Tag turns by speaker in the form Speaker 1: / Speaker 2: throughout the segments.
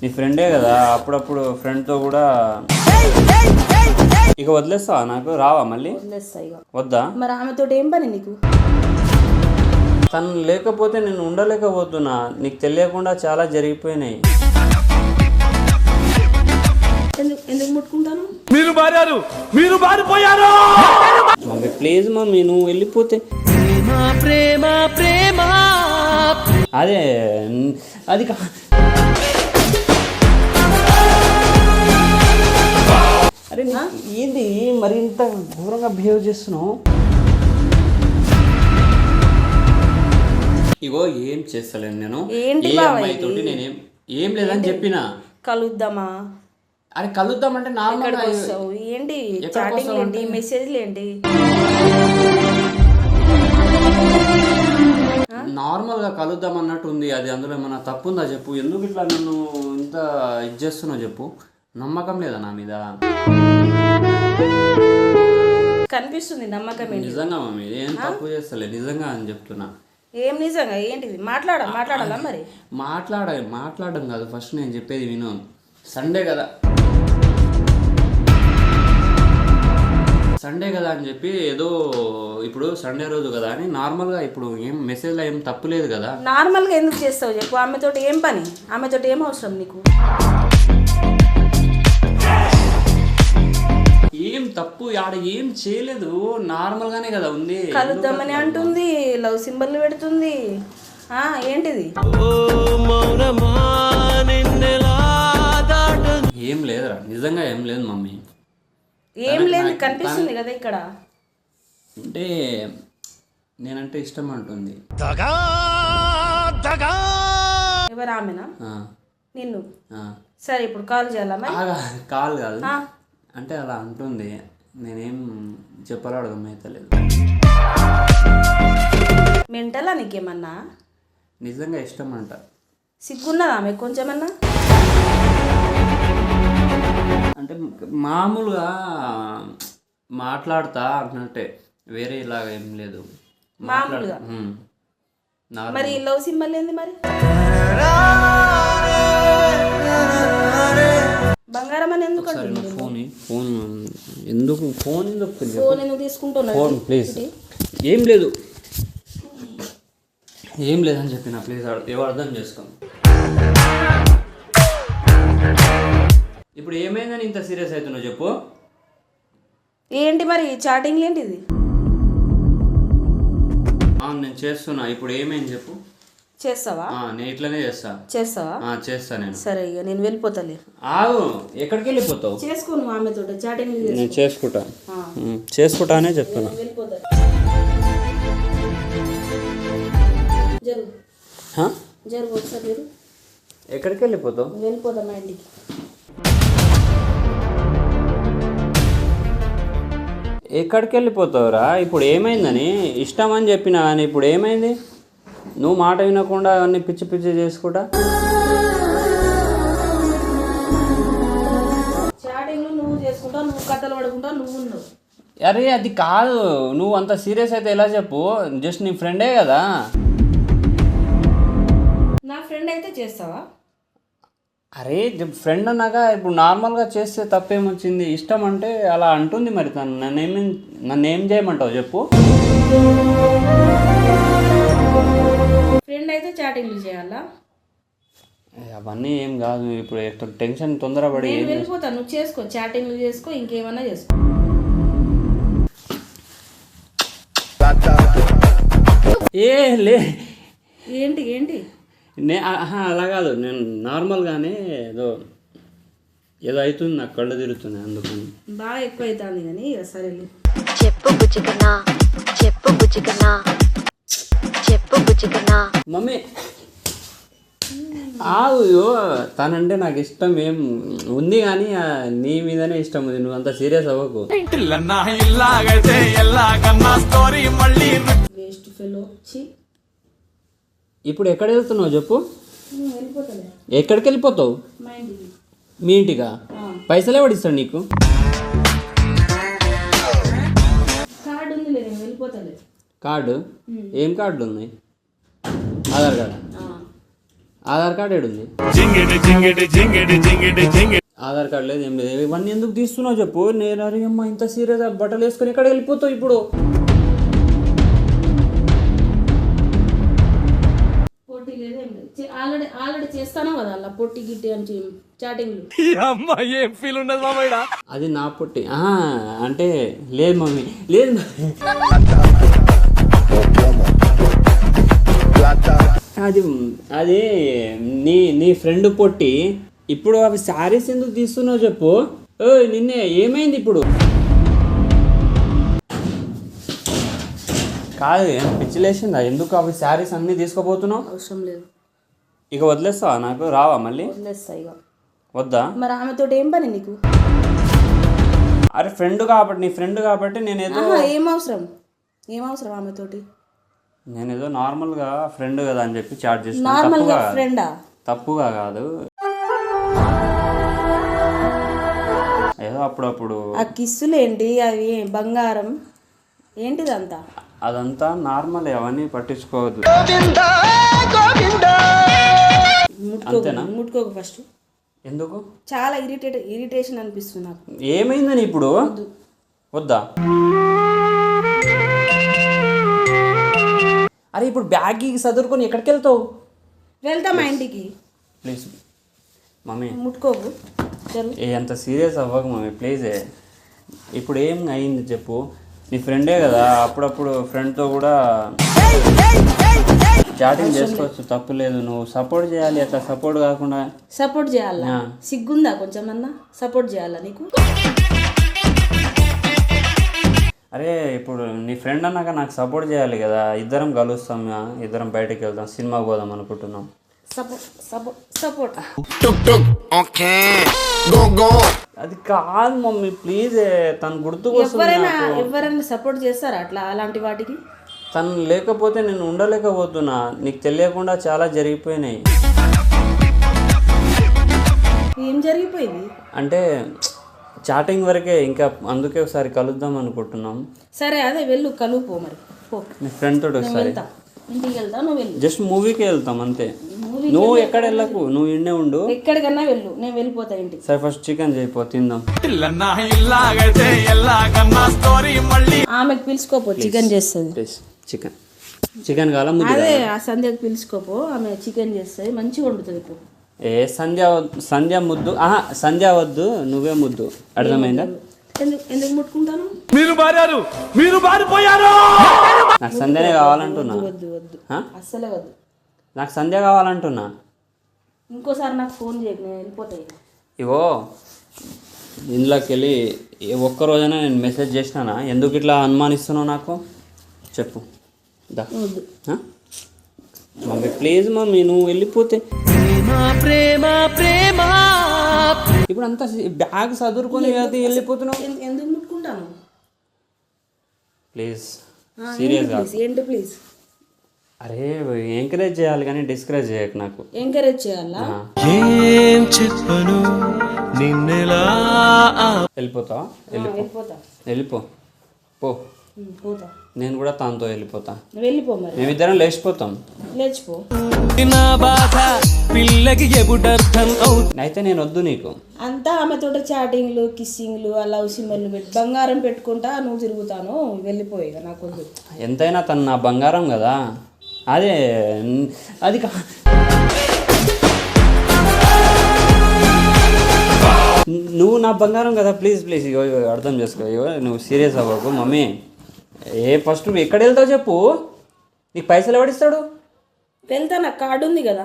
Speaker 1: నీ ఫ్రెండే కదా అప్పుడప్పుడు ఫ్రెండ్తో కూడా ఇక వదిలేస్తావా నాకు రావా మళ్ళీ?
Speaker 2: వదిలేస్తా ఇక.
Speaker 1: వద్దా?
Speaker 2: మరి ఆమెతో ఏం పని నీకు?
Speaker 1: తను లేకపోతే నేను ఉండలేకపోతున్నా నీకు తెలియకుండా చాలా జరిగిపోయినాయి.
Speaker 2: ఎందుకు ఎందుకు ముట్టుకుంటాను?
Speaker 3: మీరు మారారు మీరు మారిపోయారు!
Speaker 1: మమ్మీ ప్లీజ్ మమ్మీ నువ్వు వెళ్ళిపోతే.
Speaker 3: ప్రేమ ప్రేమ.
Speaker 1: అదే అది కా అరే నీ- ఏంది మరి ఇంత ఘోరంగా బిహేవ్ చేస్తున్నావు? ఇగో ఏం చేస్తలేను నేను.
Speaker 2: ఏంటి
Speaker 1: ఏ
Speaker 2: బావ
Speaker 1: అమ్మాయితోటి నేనేం ఏం లేదని చెప్పిన.
Speaker 2: కలుద్దామా?
Speaker 1: అరే కలుద్దామంటే నార్మల్
Speaker 2: ఎక్కడికి వస్తావు ఏంటి?
Speaker 1: ఎక్కడికి
Speaker 2: చాటింగ్
Speaker 1: వస్తావు
Speaker 2: ఏంటి? మెసేజ్లు ఏంటి
Speaker 1: నార్మల్గా కలుద్దాం అన్నట్టు ఉంది అది అందులో ఏమన్నా తప్పు ఉందా చెప్పు? ఎందుకు ఇట్లా నన్ను ఇంత ఇది చేస్తున్నావు చెప్పు? నమ్మకం లేదా నా మీద?
Speaker 2: కనిపిస్తుంది నమ్మకం ఏంటి?
Speaker 1: నిజంగా మమ్మీ ఏం తప్పు చేస్తలే నిజంగా అని చెప్తున్నా.
Speaker 2: ఏం నిజంగా? ఏంటిది? మాట్లాడ మాట్లాడాలా మరి?
Speaker 1: మాట్లాడ మాట్లాడడం కాదు ఫస్ట్ నేను చెప్పేది విను. సండే కదా. సండే కదా అని చెప్పి ఏదో ఇప్పుడు సండే రోజు కదా అని నార్మల్గా ఇప్పుడు ఏం మెసేజ్లో ఏం తప్పు లేదు కదా.
Speaker 2: నార్మల్గా ఎందుకు చేస్తావు చెప్పు? ఆమెతోటి ఏం పని? ఆమెతోటి ఏం అవసరం నీకు?
Speaker 1: ఏం తప్పు ఆడ ఏం చేయలేదు. నార్మల్గానే కదా ఉంది.
Speaker 2: కలుద్దామని అంటుంది. లవ్ సింబల్ పెడుతుంది. ఆ ఏంటిది?
Speaker 3: మౌనమా నిన్నెలా దాట
Speaker 1: ఏం లేదురా. నిజంగా ఏం లేదు మమ్మీ.
Speaker 2: ఏం లేదు కనిపిస్తుంది కదా ఇక్కడ.
Speaker 1: అంటే నేనంటే ఇష్టం అంటుంది.
Speaker 3: దగా దగా.
Speaker 2: ఎవరు ఆమెనా? నిన్ను. సరే ఇప్పుడు కాల్ చేయాలా
Speaker 1: కాల్ కాదు. అంటే అలా అంటుంది. నేనేం చెప్పాలో అర్థమైతలేదు
Speaker 2: మెంటలా నీకేమన్నా?
Speaker 1: నిజంగా ఇష్టం అంట
Speaker 2: సిగ్గున్నదా ఆమె కొంచెమన్నా?
Speaker 1: అంటే మామూలుగా మాట్లాడతా అన్నట్టే వేరే ఇలాగ ఏం లేదు.
Speaker 2: మామూలుగా. మరి లవ్ సింబల్ ఏంది మరి? బంగారం అని ఎందుకు
Speaker 1: ఫోన్ ఫోన్ ఎందుకు ఫోన్ ఎందుకు?
Speaker 2: ఫోన్ ఎందుకు తీసుకుంటున్నావు?
Speaker 1: Phone please. ఏం లేదు. ఏం లేదని చెప్పిన ప్లీజ్ ఏవో అర్థం చేసుకో. ఇప్పుడు ఏమైందని ఇంత సీరియస్ అవుతున్నావు చెప్పు.
Speaker 2: ఏంటి మరి చాటింగ్ ఏంటిది?
Speaker 1: అవును నేను చేస్తున్నా. ఇప్పుడు ఏమైంది చెప్పు.
Speaker 2: చేస్తావా?
Speaker 1: నేను ఇట్లనే చేస్తా.
Speaker 2: చేస్తావా?
Speaker 1: చేస్తా నేను.
Speaker 2: సరే ఇక నేను వెళ్ళిపోతాలే
Speaker 1: ఆగు ఎక్కడికి వెళ్ళిపోతావు?
Speaker 2: చేసుకో నువ్వు ఆమెతో చాటింగ్
Speaker 1: నేను చేసుకుంటా. ఉమ్, చేసుకుంటానే చెప్తున్నా.
Speaker 2: జరుగు. ఒకసారి
Speaker 1: ఎక్కడికి వెళ్ళిపోతావు?
Speaker 2: వెళ్ళిపోతా మా ఇంటికి.
Speaker 1: ఎక్కడికి వెళ్ళిపోతావురా? ఇప్పుడు ఏమైందని? ఇష్టం అని చెప్పిన కానీ ఇప్పుడు ఏమైంది? నువ్వు మాట వినకుండా అన్ని పిచ్చి పిచ్చి చేసుకుంటా? అరే అది కాదు. నువ్వు అంత సీరియస్ అయితే ఎలా చెప్పు? జస్ట్ నీ ఫ్రెండే కదా.
Speaker 2: నా ఫ్రెండ్ అయితే చేస్తావా?
Speaker 1: అరే ఫ్రెండ్ అన్నాక ఇప్పుడు నార్మల్గా చేస్తే తప్పేమొచ్చింది? ఇష్టం అంటే అలా అంటుంది మరి తను. నన్నేమి నన్ను ఏం చేయమంటావు చెప్పు.
Speaker 2: ఫ్రెండ్ అయితే చాటింగ్లు చేయాలా?
Speaker 1: అవన్నీ ఏం కాదు ఇప్పుడు ఎక్కువ టెన్షన్ తొందరపడి
Speaker 2: నేను వెళ్ళిపోతా నువ్వు చేసుకో చాటింగ్లు చేసుకో ఇంకేమన్నా చేసుకో.
Speaker 1: ఏ లే.
Speaker 2: ఏంటి ఏంటి?
Speaker 1: నే ఆహా, అలా కాదు నేను నార్మల్గానే ఏదో ఏదో అవుతుంది నాకు కళ్ళు తిరుగుతున్నాయి అందుకని.
Speaker 2: బాగా ఎక్కువ అవుతుంది కానీ ఇక సరేలే.
Speaker 4: చెప్పు బుజ్జికన్నా చెప్పు చెప్పు
Speaker 1: మమ్మీ. ఇగో, తనంటే నాకు ఇష్టం ఏం ఉంది కానీ నీ మీదనే ఇష్టం ఉంది. నువ్వు అంత సీరియస్ అవ్వకు. ఇప్పుడు ఎక్కడ వెళ్తున్నావు చెప్పు? ఎక్కడికి వెళ్ళిపోతావు?
Speaker 2: మా ఇంటికి.
Speaker 1: ఇంటిగా పైసలే పడిస్తాడు నీకు?
Speaker 2: కార్డు
Speaker 1: ఏం కార్డులు ఉన్నాయి? ఆధార్ కార్డు.
Speaker 2: ఆ.
Speaker 1: ఆధార్ కార్డ్ ఏడుంది?
Speaker 3: జింగిడి జింగిడి జింగిడి జింగిడి జింగిడి.
Speaker 1: ఆధార్ కార్డ్ లేదు ఏం లేదు. ఇవన్నీ ఎందుకు తీస్తున్నావు చెప్పు? నేను అరే అమ్మ ఇంత సీరియస్ బట్టలు వేసుకొని ఇక్కడ వెళ్ళిపోతావు ఇప్పుడు?
Speaker 2: పోటీ లేదు ఏం లేదు. ఆల్రెడీ ఆల్రెడీ చేస్తాను కదా అలా పొట్టి గిట్టి అని చాటింగ్లు.
Speaker 3: ఏం ఫీల్ మామయ్య
Speaker 1: అది నా పుట్టి. ఆ, అంటే లేదు మమ్మీ లేదు అది అది నీ నీ ఫ్రెండ్ పొట్టి ఇప్పుడు అవి శారీస్ ఎందుకు తీస్తున్నావు చెప్పు. ఓయ్ నిన్నే ఏమైంది ఇప్పుడు? కాదు ఏం పిచ్చిలేసిందా ఎందుకు అవి శారీస్ అన్నీ తీసుకుపోతున్నావు?
Speaker 2: అవసరం లేదు.
Speaker 1: ఇక వదిలేస్తావా? నాకు రావా మళ్ళీ?
Speaker 2: వదిలేస్తా ఇక
Speaker 1: వద్దా?
Speaker 2: మరి ఆమెతో ఏం పని నీకు?
Speaker 1: అరే ఫ్రెండ్ కాబట్టి నీ ఫ్రెండ్ కాబట్టి నేను ఏదో
Speaker 2: ఆహా, ఏం అవసరం? ఏం అవసరం ఆమెతోటి?
Speaker 1: నేను ఏదో నార్మల్గా ఫ్రెండ్ కదా అని చెప్పి చాట్ చేసిన
Speaker 2: నార్మల్గా
Speaker 1: తప్పుగా
Speaker 2: ఫ్రెండా?
Speaker 1: తప్పుగా కాదు. ఏదో అప్పుడప్పుడు.
Speaker 2: ఆ కిస్సులు ఏంటి అవి బంగారం. ఏంటిదంతా?
Speaker 1: అదంతా నార్మల్ అవన్నీ పట్టించుకోవద్దు. అంతేనా?
Speaker 2: ముట్టుకోకు ఫస్ట్
Speaker 1: ఎందుకు?
Speaker 2: చాలా ఇరిటేట్ ఇరిటేషన్ అనిపిస్తుంది నాకు.
Speaker 1: ఏమైందని ఇప్పుడు? వద్దా? అరే ఇప్పుడు బ్యాగ్ చదువుకొని ఎక్కడికి వెళ్తావు
Speaker 2: వెళ్తా మా ఇంటికి.
Speaker 1: ప్లీజ్ మమ్మీ
Speaker 2: ముట్టుకోకు.
Speaker 1: ఏ అంత సీరియస్ అవ్వకు మమ్మీ ప్లీజ్ ఇప్పుడు ఏం అయింది చెప్పు? నీ ఫ్రెండే కదా అప్పుడప్పుడు ఫ్రెండ్తో కూడా చాటింగ్ చేసుకోవచ్చు తప్పు లేదు. నువ్వు సపోర్ట్ చేయాలి అట్లా సపోర్ట్ కాకుండా
Speaker 2: సపోర్ట్ చేయాలా. సిగ్గుందా కొంచెం అన్నా? సపోర్ట్ చేయాలా నీకు?
Speaker 1: అరే ఇప్పుడు నీ ఫ్రెండ్ అన్నాక నాకు సపోర్ట్ చేయాలి కదా. ఇద్దరం కలుస్తాం ఇద్దరం బయటకు వెళ్దాం సినిమాకి పోదాం అనుకుంటున్నాం.
Speaker 2: సపోర్ట్. సపోర్ట్ సపోర్ట్
Speaker 1: అది కాదు మమ్మీ ప్లీజ్ తను గుర్తుకొస్తుంది
Speaker 2: ఎవరైనా
Speaker 1: నాకు.
Speaker 2: ఎవరైనా సపోర్ట్ చేస్తారా అట్లా అలాంటి వాటికి?
Speaker 1: తను లేకపోతే నేను ఉండలేకపోతున్నా. నీకు తెలియకుండా చాలా జరిగిపోయినాయి.
Speaker 2: ఏం జరిగిపోయింది?
Speaker 1: అంటే చాటింగ్ వరకే ఇంకా అందుకే ఒకసారి కలుద్దాం అనుకుంటున్నాం.
Speaker 2: సరే అదే వెళ్ళు కలుపు మరి.
Speaker 1: ఫ్రెండ్ తోటి ఒకసారి.
Speaker 2: వెళ్తా. ఇంటికి వెళ్తా నువ్వు వెళ్ళు.
Speaker 1: జస్ట్ మూవీకి వెళ్తాం అంతే. నువ్వు ఎక్కడ వెళ్ళకు నువ్వు ఇండే ఉండు.
Speaker 2: ఎక్కడికన్నా వెళ్ళు నేను వెళ్ళిపోతా ఇంటికి.
Speaker 1: సరే ఫస్ట్ చికెన్ చేయిపో తిందాం.
Speaker 2: ఆమెకు పిలుచుకోపో చికెన్ చేస్తుంది.
Speaker 1: చికెన్ చికెన్ కావాలా ముద్దు
Speaker 2: అదే ఆ సంధ్యకు పిలుచుకోపో ఆమె చికెన్ చేస్తుంది మంచిగా వండుతుంది ఇప్పుడు
Speaker 1: ఏ సంధ్య సంధ్య ముద్దు ఆహా సంధ్య వద్దు నువ్వే ముద్దు. అర్థమైందా?
Speaker 2: ఎందుకు ఎందుకు ముట్టుకుంటాను?
Speaker 3: మీరు మారారు మీరు మారిపోయారు!
Speaker 1: నాకు సంధ్యనే కావాలంటున్నా.
Speaker 2: వద్దు వద్దు
Speaker 1: ఆ?
Speaker 2: అస్సలే వద్దు.
Speaker 1: నాకు సంధ్య కావాలంటున్నా.
Speaker 2: ఇంకోసారి నాకు ఫోన్ చేయకు నేను వెళ్ళిపోతాయి
Speaker 1: ఇగో ఇందులోకి వెళ్ళి ఏ ఒక్క రోజైనా నేను మెసేజ్ చేసినానా? ఎందుకు ఇట్లా అనుమానిస్తున్నావు నాకు? చెప్పు. దా? మమ్మీ ప్లీజ్ మమ్మీ నువ్వు వెళ్ళిపోతే
Speaker 3: ప్రేమ ప్రేమ
Speaker 1: ఇప్పుడు అంతా బ్యాగ్ చదువుకొని అది వెళ్ళిపోతున్నావు?
Speaker 2: ఎందుకు ముట్టుకుంటాను?
Speaker 1: ప్లీజ్
Speaker 2: ఆ, ఏంటి
Speaker 1: సీరియస్గా
Speaker 2: ప్లీజ్ ఏంటి ప్లీజ్
Speaker 1: అరే ఎంకరేజ్ చేయాలి కానీ డిస్కరేజ్ చేయకు నాకు.
Speaker 2: ఎంకరేజ్ చేయాలా.
Speaker 3: ఏం చెప్పను? నిన్నెలా
Speaker 1: వెళ్ళిపోతావా? వెళ్ళిపో.
Speaker 2: వెళ్ళిపోతా.
Speaker 1: వెళ్ళిపో. పో.
Speaker 2: పోతా.
Speaker 1: నేను కూడా తనతో వెళ్ళిపోతా.
Speaker 2: వెళ్ళిపో మరి.
Speaker 1: మేమిద్దరం లేచిపోతాం.
Speaker 2: లేచిపో.
Speaker 3: నా బాధ పిల్లకి
Speaker 1: అయితే నేను వద్దు నీకు.
Speaker 2: అంతా ఆమెతో చాటింగ్లు కిస్సింగ్లు ఆ లవ్ సింబల్లు పెట్టి బంగారం పెట్టుకుంటా నువ్వు తిరుగుతాను. వెళ్ళిపోయి నాకు వద్దు.
Speaker 1: ఎంతైనా తను నా బంగారం కదా. అదే అది కా నువ్వు నా బంగారం కదా ప్లీజ్ ప్లీజ్ ఇగో ఇగో అర్థం చేసుకో ఇగో నువ్వు సీరియస్ అవ్వకు మమ్మీ. ఏ ఫస్ట్ నువ్వు ఎక్కడ వెళ్తావు చెప్పు? నీకు పైసలు ఎవడిస్తాడు?
Speaker 2: వెళ్తా నాకు కార్డు ఉంది కదా.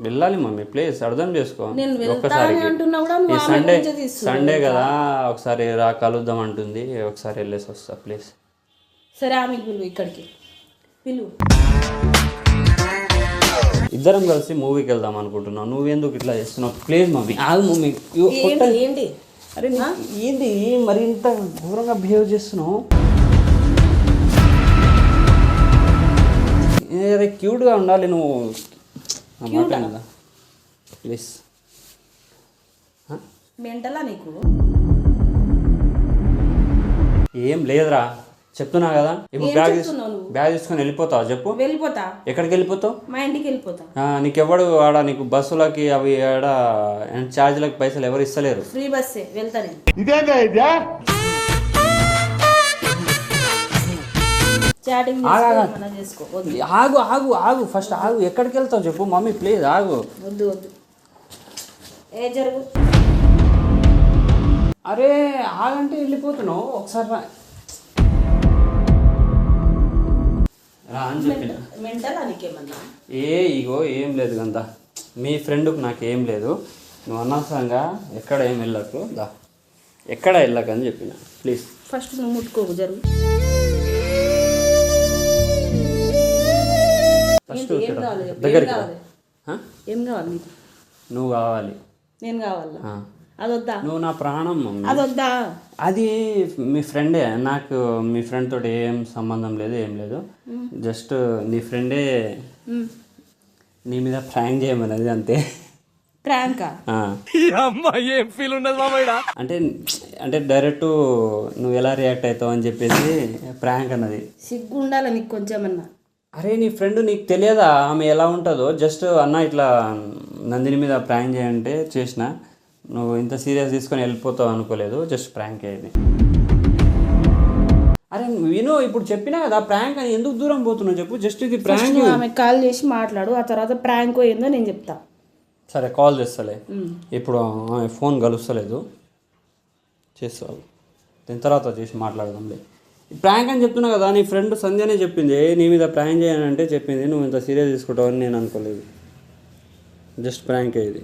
Speaker 1: వెళ్ళాలి మమ్మీ ప్లీజ్ అర్థం చేసుకో.
Speaker 2: నేను వెళ్తా
Speaker 1: ఒక్కసారి
Speaker 2: అని అంటున్నా కూడా నువ్వు
Speaker 1: ఈ
Speaker 2: ఆమె
Speaker 1: సండే
Speaker 2: గురించే తీస్తున్నావు
Speaker 1: సండే కదా ఒకసారి రా కలుద్దాం అంటుంది. ఒకసారి వెళ్ళేసి వస్తా ప్లీజ్
Speaker 2: సరే ఆమెకు పిలువు ఇక్కడికి. పిలువు.
Speaker 1: ఇద్దరం కలిసి మూవీకి వెళ్దాం అనుకుంటున్నావు నువ్వెందుకు ఇట్లా చేస్తున్నావు? Please mummy. ఆగు మమ్మీ. ఇగో
Speaker 2: ఏంటి
Speaker 1: కొట్ట-
Speaker 2: ఏంటి?
Speaker 1: అరే నీ- ఏంది? మరి ఇంత ఘోరంగా బిహేవ్ చేస్తున్నావు? అరే క్యూట్గా ఉండాలి నువ్వు. నా మాట కదా ప్లీజ్
Speaker 2: మెంటలా నీకు?
Speaker 1: ఏం లేదురా. చెప్తున్నా కదా? ఇప్పుడు బ్యాగ్? బ్యాగ్ తీసుకొని వెళ్ళిపోతావా? చెప్పు.
Speaker 2: వెళ్ళిపోతా.
Speaker 1: ఎక్కడికి వెళ్ళిపోతావు
Speaker 2: మా ఇంటికి వెళ్ళిపోతా.
Speaker 1: ఆ, నీకెవడు ఆడ నీకు బస్సులకి అవి ఆడ ఛార్జీలకి పైసలు ఎవరు ఇస్తలేరు.
Speaker 2: ఫ్రీ బస్సే వెళ్తా నేను. చాటింగ్ ఏమన్నా చేసుకో. వద్దు.
Speaker 1: ఆగు ఆగు ఆగు. ఫస్ట్ ఆగు. ఎక్కడికి వెళ్తావు చెప్పు. మమ్మీ ప్లీజ్ ఆగు.
Speaker 2: వద్దు వద్దు. ఏ జరుగు.
Speaker 1: అరే ఆగంటే వెళ్ళిపోతున్నావు. ఒకసారి రా అని చెప్పిన.
Speaker 2: మెంటల్ నీకేమన్నా
Speaker 1: ఏ ఇగో ఏం లేదు గంత మీ ఫ్రెండ్కి నాకు ఏం లేదు. నువ్వు అనవసరంగా ఎక్కడ ఏం వెళ్ళకు. దా. ఎక్కడ వెళ్ళకు అని చెప్పిన. ప్లీజ్.
Speaker 2: ఫస్ట్ నువ్వు ముట్టుకోకు జరుగు.
Speaker 1: ఫస్ట్ దగ్గరికి?
Speaker 2: ఏం కావాలి?
Speaker 1: నువ్వు కావాలి.
Speaker 2: నేను కావాలా. అదొద్దా?
Speaker 1: నువ్వు నా ప్రాణం
Speaker 2: అదొద్దా?
Speaker 1: అది మీ ఫ్రెండే నాకు మీ ఫ్రెండ్ తోటి ఏం సంబంధం లేదు ఏం లేదు. జస్ట్ నీ ఫ్రెండే. నీ మీద ప్రాంక్ చేయమన్నది అంతే.
Speaker 2: ప్రాంకా?
Speaker 3: ఏం ఫీల్ ఉండదు మామయ్య
Speaker 1: అంటే అంటే డైరెక్ట్ నువ్వు ఎలా రియాక్ట్ అవుతావు అని చెప్పేసి ప్రాంక్ అన్నది.
Speaker 2: సిగ్గు ఉండాలి నీకు కొంచెమన్నా?
Speaker 1: అరే నీ ఫ్రెండ్ నీకు తెలియదా? ఆమె ఎలా ఉంటుందో? జస్ట్ అన్న ఇట్లా నందిని మీద ప్రాంక్ చేయంటే చేసిన. నువ్వు ఇంత సీరియస్ తీసుకొని వెళ్ళిపోతావు అనుకోలేదు జస్ట్ ప్రాంక్ అయ్యింది అరే విను ఇప్పుడు చెప్పినా కదా ప్రాంక్ అని ఎందుకు దూరం పోతున్నావు చెప్పు జస్ట్ ఇది ప్రాంక్.
Speaker 2: ఆమె కాల్ చేసి మాట్లాడు ఆ తర్వాత ప్రాంక్ ఏందో నేను చెప్తా.
Speaker 1: సరే కాల్ చేస్తలే. ఇప్పుడు ఆమె ఫోన్ కలుస్తలేదు. చేస్తావు దీని తర్వాత చేసి మాట్లాడదాంలే ప్రాంక్ అని చెప్తున్నా కదా నీ ఫ్రెండ్ సంధ్యనే చెప్పింది "ఏ, నీ మీద ప్రాంక్ చేయాలంటే చెప్పింది నువ్వు ఇంత సీరియస్ తీసుకుంటావని నేను అనుకోలేదు. జస్ట్ ప్రాంక్ ఇది